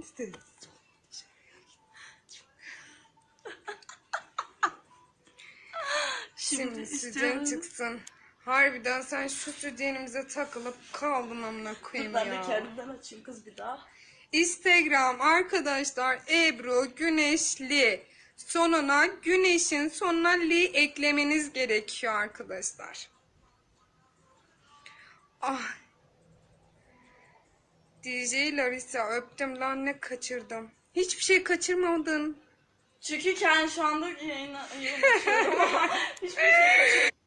İstedim. Şimdi, Şimdi sütyen çıksın. Harbiden sen şu sütyenimize takılıp kaldın amına koyayım Ben de ya. kendimden açayım kız bir daha. Instagram arkadaşlar Ebru Güneşli. Sonuna güneşin sonuna li eklemeniz gerekiyor arkadaşlar. Ah. DJ Larissa öptüm lan ne kaçırdım. Hiçbir şey kaçırmadın. Çünkü kendi şu anda yayına hiçbir şey kaçırmadım.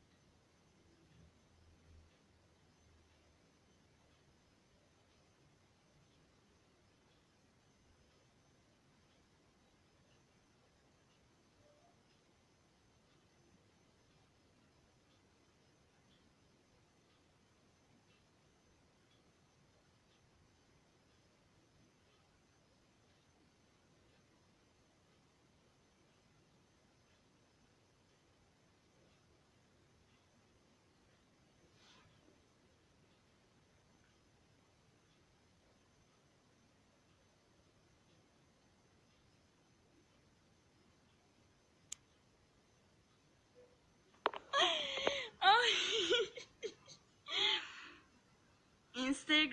Ay.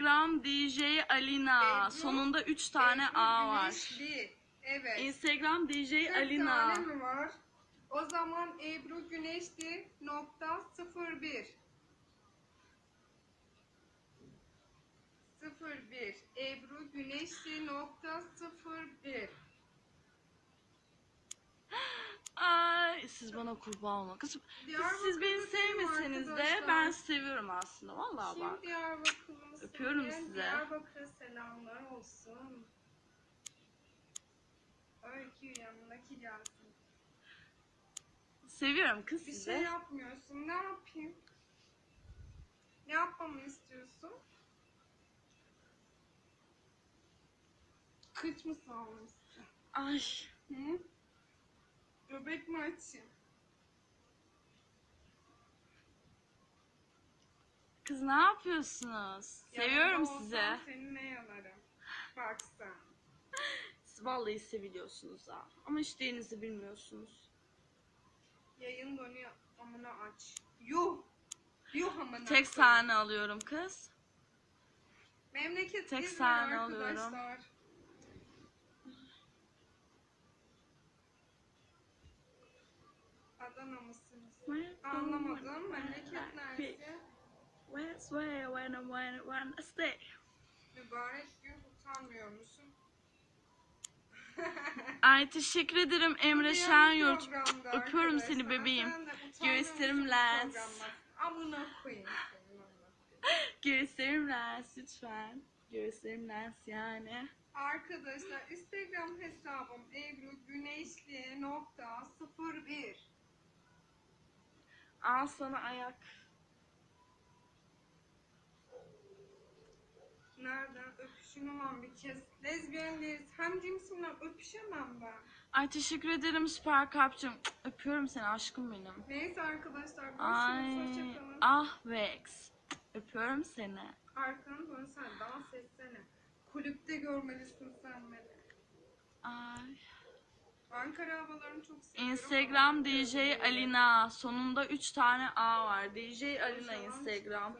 Instagram DJ Alina. Ebru, Sonunda 3 tane Ebru A var. Güneşli. Evet. Instagram DJ 40 Alina. tane mi var? O zaman Ebru Güneşli nokta 01. 01. Ebru Güneşli nokta 01. Ay siz bana kurban olma. Kızım siz beni sevmeseniz de arkadaşlar. ben seviyorum aslında. Vallahi bak. Diyarbakırlı mısın? Öpüyorum diyen size. Diyarbakır'a selamlar olsun. Öykü yanındaki gelsin. Seviyorum kız Bir sizi. şey yapmıyorsun. Ne yapayım? Ne yapmamı istiyorsun? Kıç mı salmışsın? Ay. Hı? Göbek mi açayım? Kız ne yapıyorsunuz? Seviyorum Yanında olsam sizi. Seni ne yalarım? Bak sen. Siz vallahi seviliyorsunuz ha. Ama hiç değilinizi bilmiyorsunuz. Yayın donuyor. Amına aç. Yuh. Yuh amına. Tek koyayım. sahne alıyorum kız. Memleket Tek sahne arkadaşlar. Adana mısınız? Anlamadım. Memleket neresi? Where's where when I when when I stay? Mübarek gün utanmıyor musun? Ay teşekkür ederim Emre Şenyurt. Öpüyorum seni bebeğim. Göğüslerim lens. Amına koyayım. Göğüslerim lens lütfen. Göğüslerim lens yani. Arkadaşlar Instagram hesabım Ebru Güneşli nokta 01. Al sana ayak. Nereden öpüşün lan bir kez. Lezbiyen değiliz. Hem cinsimle öpüşemem ben. Ay teşekkür ederim süper kalpçim. Öpüyorum seni aşkım benim. Neyse arkadaşlar Ay görüşürüz. Hoşçakalın. ah Vex. Öpüyorum seni. Arkanı dön sen dans etsene. Kulüpte görmelisin sen beni. Ay. Ankara havalarını çok seviyorum. Instagram DJ Alina. Sonunda 3 tane A var. DJ Alina Instagram.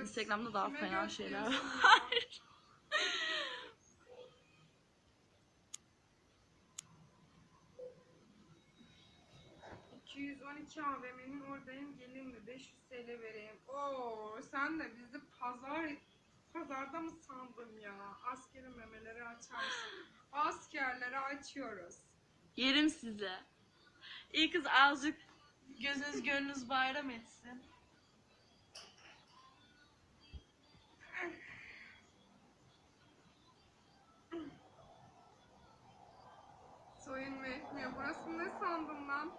Instagram'da daha fena şeyler var. ya? 212 AVM'nin oradayım gelin mi 500 TL vereyim. Oo sen de bizi pazar pazarda mı sandın ya? Askeri memeleri açarsın. Askerlere açıyoruz. Yerim size. İyi kız azıcık gözünüz gönlünüz bayram etsin. Soyunma etmiyor. Burası ne sandın lan?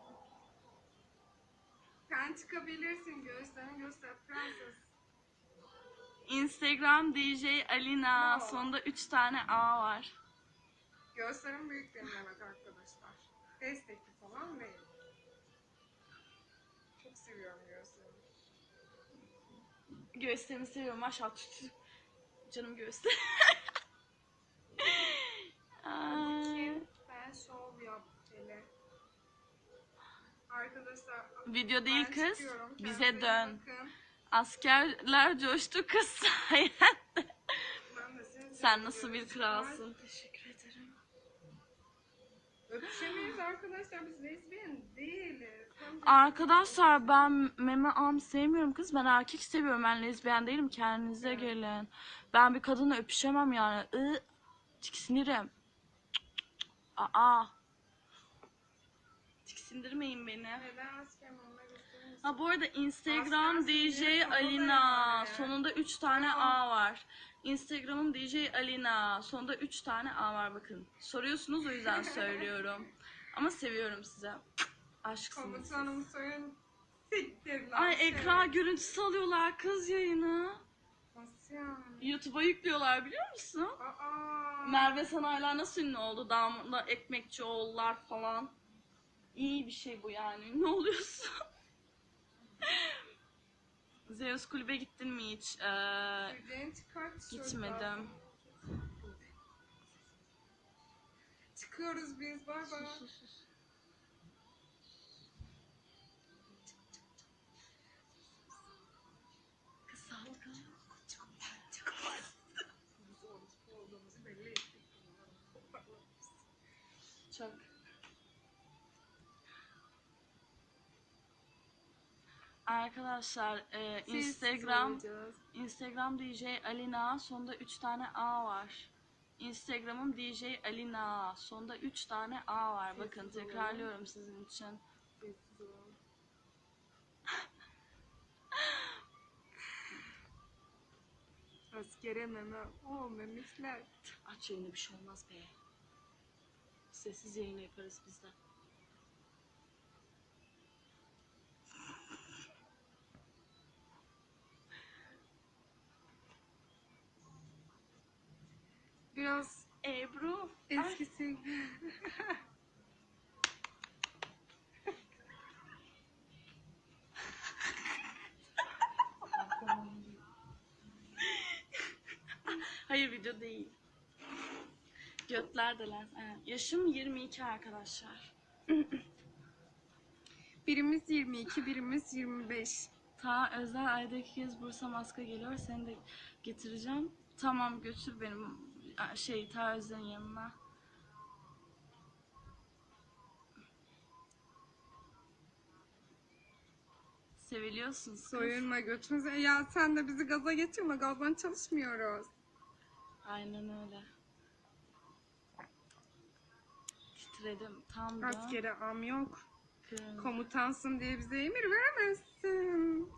Sen çıkabilirsin göğüslerini göster prenses. Instagram DJ Alina. Sonunda 3 tane A var. Göğüslerim büyük benim demek arkadaşlar destekli falan değil. Çok seviyorum göğslerimi. Göğüslerimi seviyorum aşağı tut. Canım göğüsler. ben sol şov yaptım. Arkadaşlar Video değil kız. Bize dön. bakın. Askerler coştu kız sayende. Sen nasıl bir seviyorum. kralsın. Teşekkür ederim. Öpüşemeyiz arkadaşlar biz lezbiyen değiliz. Arkadaşlar ben meme am sevmiyorum kız. Ben erkek seviyorum. Ben lezbiyen değilim. Kendinize Evet. gelin. Ben bir kadınla öpüşemem yani. I, tiksinirim. Aa. Tiksindirmeyin beni. Neden asker olmak istiyorsun? Ha bu arada Instagram Askersin DJ kafa Alina. Sonunda 3 tane. A var. Instagram'ım DJ Alina. Sonunda 3 tane A var bakın. Soruyorsunuz o yüzden söylüyorum. Ama seviyorum size. Aşksınız. Komutanım soyun siktir lan. Ay ekran görüntüsü alıyorlar kız yayını. Nasıl yani? YouTube'a yüklüyorlar biliyor musun? Aa. Merve Sanaylar nasıl ünlü oldu? Damla Ekmekçioğullar falan. İyi bir şey bu yani. Ne oluyorsun? Zeus kulübe gittin mi hiç? Ee, gitmedim. Çıkıyoruz biz bay bay. Çok. Arkadaşlar e, Siz Instagram. Instagram DJ Alina sonunda 3 tane A var. Instagram'ım DJ Alina sonunda 3 tane A var. Bakın Sessiz olun. tekrarlıyorum sizin için. Sessiz ol. Askere meme. O memişler. Aç yayını bir şey olmaz be. Sessiz yayını yaparız biz Biraz Ebru. Ay, eskisi. Hayır video değil. Götler de lan. Evet. Yaşım 22 arkadaşlar. birimiz 22, birimiz 25. Ta özel ayda iki kez Bursa maska geliyor. Seni de getireceğim. Tamam götür benim şey ta özelin yanına. Seviliyorsun. Soyunma götünüze. Ya sen de bizi gaza getirme. Gazdan çalışmıyoruz. Aynen öyle. Titredim tam da. Askere am yok. Kız. Komutansın diye bize emir veremezsin.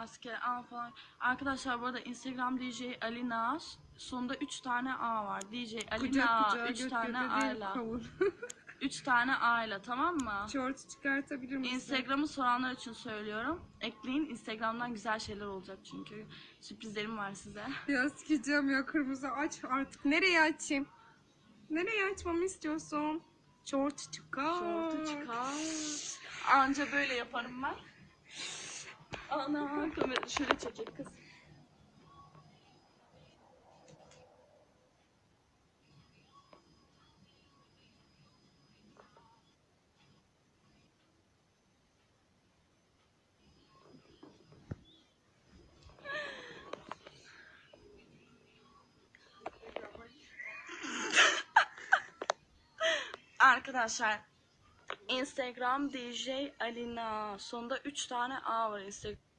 Asker A falan. Arkadaşlar bu arada Instagram DJ Alina sonunda 3 tane A var. DJ Alina kucağa 3 göt tane göte A değil ile. kavun. 3 tane A ile tamam mı? Şort çıkartabilir misin? Instagram'ı soranlar için söylüyorum. Ekleyin. Instagram'dan güzel şeyler olacak çünkü. Sürprizlerim var size. Ya sikeceğim ya kırmızı aç artık. Nereye açayım? Nereye açmamı istiyorsun? Şort çıkar. Şortu çıkar. Anca böyle yaparım ben. Ana kamera şöyle çekek kız. Arkadaşlar Instagram DJ Alina. Sonunda 3 tane A var Instagram.